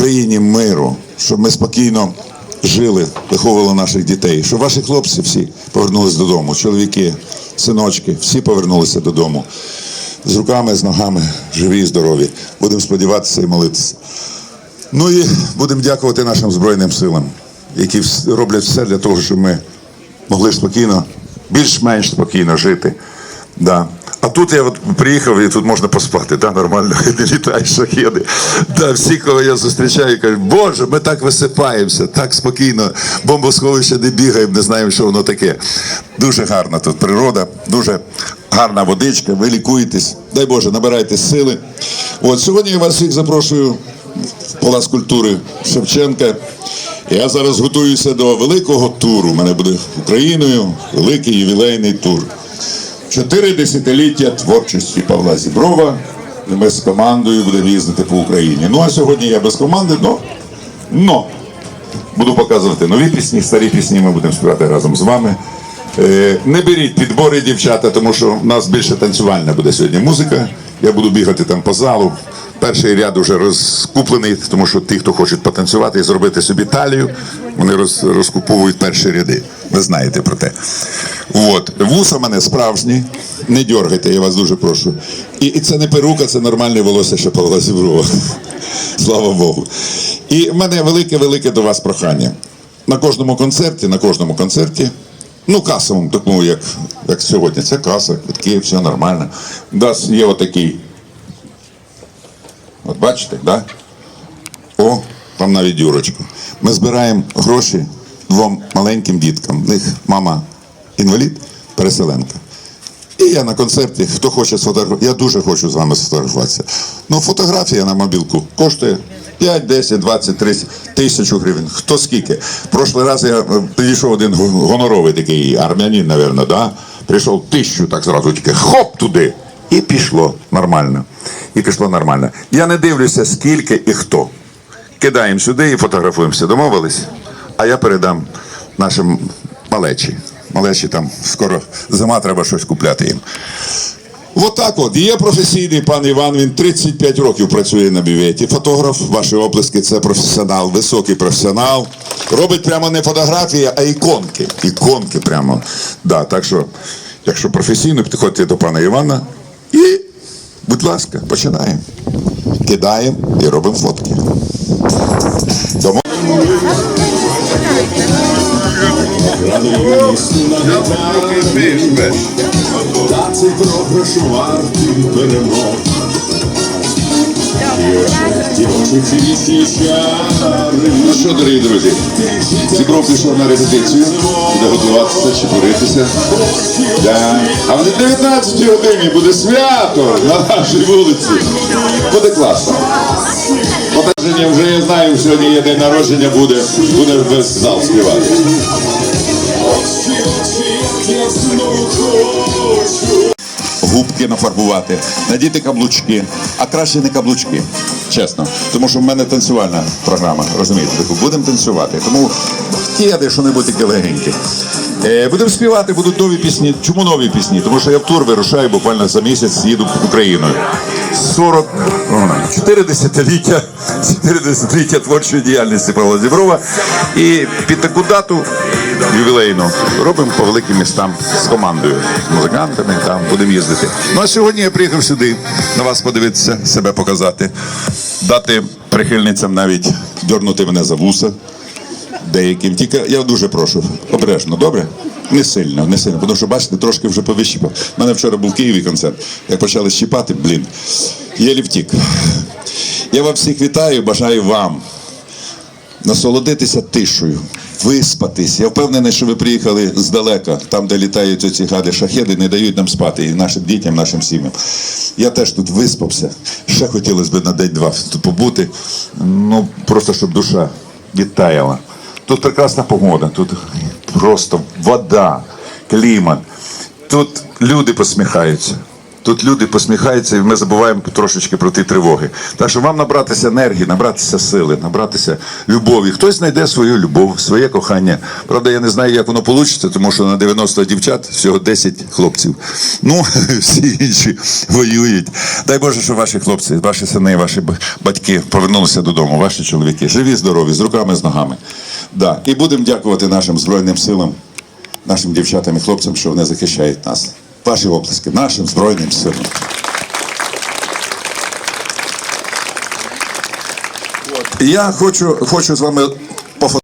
Україні миру, щоб ми спокійно жили, виховували наших дітей, щоб ваші хлопці всі повернулися додому, чоловіки, синочки, всі повернулися додому з руками, з ногами, живі і здорові. Будемо сподіватися і молитися. Ну і будемо дякувати нашим Збройним силам, які роблять все для того, щоб ми могли спокійно, більш-менш спокійно жити. Да. А тут я от приїхав і тут можна поспати, да, нормально, не літають шахеди. Да, всі, кого я зустрічаю, кажуть, Боже, ми так висипаємося, так спокійно, бомбосховище не бігаємо, не знаємо, що воно таке. Дуже гарна тут природа, дуже гарна водичка, ви лікуєтесь. Дай Боже, набирайте сили. От сьогодні я вас всіх запрошую в Палац культури Шевченка. Я зараз готуюся до великого туру. У мене буде Україною великий ювілейний тур. Чотири десятиліття творчості Павла Зіброва. Ми з командою будемо їздити по Україні. Ну а сьогодні я без команди, но, но буду показувати нові пісні, старі пісні ми будемо співати разом з вами. Е, Не беріть підбори, дівчата, тому що в нас більше танцювальна буде сьогодні музика. Я буду бігати там по залу. Перший ряд вже розкуплений, тому що ті, хто хочуть потанцювати і зробити собі талію, вони роз, розкуповують перші ряди. Ви знаєте про те. От. Вуса мене справжні, не дергайте, я вас дуже прошу. І, і це не перука, це нормальне волосся ще Павла Зіброва. Слава Богу. І в мене велике-велике до вас прохання. На кожному концерті, на кожному концерті, ну касовому, такому, як, як сьогодні, це каса, квитки, все нормально. У нас є отакий. От бачите, да? О, там навіть дюрочку. Ми збираємо гроші двом маленьким діткам. В них мама інвалід, переселенка. І я на концерті, хто хоче сфотографувати, я дуже хочу з вами сфотографуватися. Ну, фотографія на мобілку коштує 5, 10, 20, 30 тисячу гривень. Хто скільки? Прошлий раз я е, підійшов один гоноровий такий армянин, напевно, да? прийшов тисячу так зразу, тільки хоп туди. І пішло нормально. І пішло нормально. Я не дивлюся, скільки і хто. Кидаємо сюди і фотографуємося. Домовились? А я передам нашим малечі. Малечі там скоро зима, треба щось купляти їм. Отак от. Є професійний пан Іван, він 35 років працює на бюветі. Фотограф, ваші оплески, це професіонал, високий професіонал. Робить прямо не фотографії, а іконки. Іконки прямо. Да, так що, якщо професійно, підходьте до пана Івана і, будь ласка, починаємо. Кидаємо і робимо фотки. Домо... Та цей програш вартий перемог. Ну що, дорогі друзі, Зібров пішов на репетицію, буде готуватися, чепуритися. Да. А в 19 годині буде свято на нашій вулиці. Буде класно. Побажання вже я знаю, сьогодні є день народження, буде, буде весь зал співати. Губки нафарбувати, надіти каблучки, а краще не каблучки. Чесно, тому що в мене танцювальна програма, розумієте, будемо танцювати. Тому кеди, що небудь таке легеньке. Е, будемо співати, будуть нові пісні. Чому нові пісні? Тому що я в тур вирушаю буквально за місяць, їду Україною. 40, 4 десятиліття, 4 десятиліття творчої діяльності Павла Зіброва. І під таку дату ювілейну робимо по великим містам з командою, з музикантами, там будемо їздити. Ну а сьогодні я приїхав сюди на вас подивитися, себе показати, дати прихильницям навіть дьорнути мене за вуса. Деяким. Тільки я дуже прошу, обережно, добре? Не сильно, не сильно. Тому що, бачите, трошки вже повищипав. У мене вчора був в Києві концерт. Як почали щіпати, блін, єлі втік. Я вас всіх вітаю, бажаю вам насолодитися тишею, виспатись. Я впевнений, що ви приїхали здалека, там, де літають оці гади шахеди, не дають нам спати і нашим дітям, нашим сім'ям. Я теж тут виспався. Ще хотілося б на день-два побути. Ну, просто щоб душа відтаяла. Тут прекрасна погода, тут просто вода, клімат. Тут люди посміхаються. Тут люди посміхаються, і ми забуваємо трошечки про ті тривоги. Так що вам набратися енергії, набратися сили, набратися любові. Хтось знайде свою любов, своє кохання. Правда, я не знаю, як воно вийде, тому що на 90 дівчат всього 10 хлопців. Ну, всі інші воюють. Дай Боже, щоб ваші хлопці, ваші сини, ваші батьки повернулися додому, ваші чоловіки, живі, здорові, з руками, з ногами. Да. І будемо дякувати нашим Збройним силам, нашим дівчатам і хлопцям, що вони захищають нас. Ваші оплески нашим Збройним силам. Я хочу, хочу з вами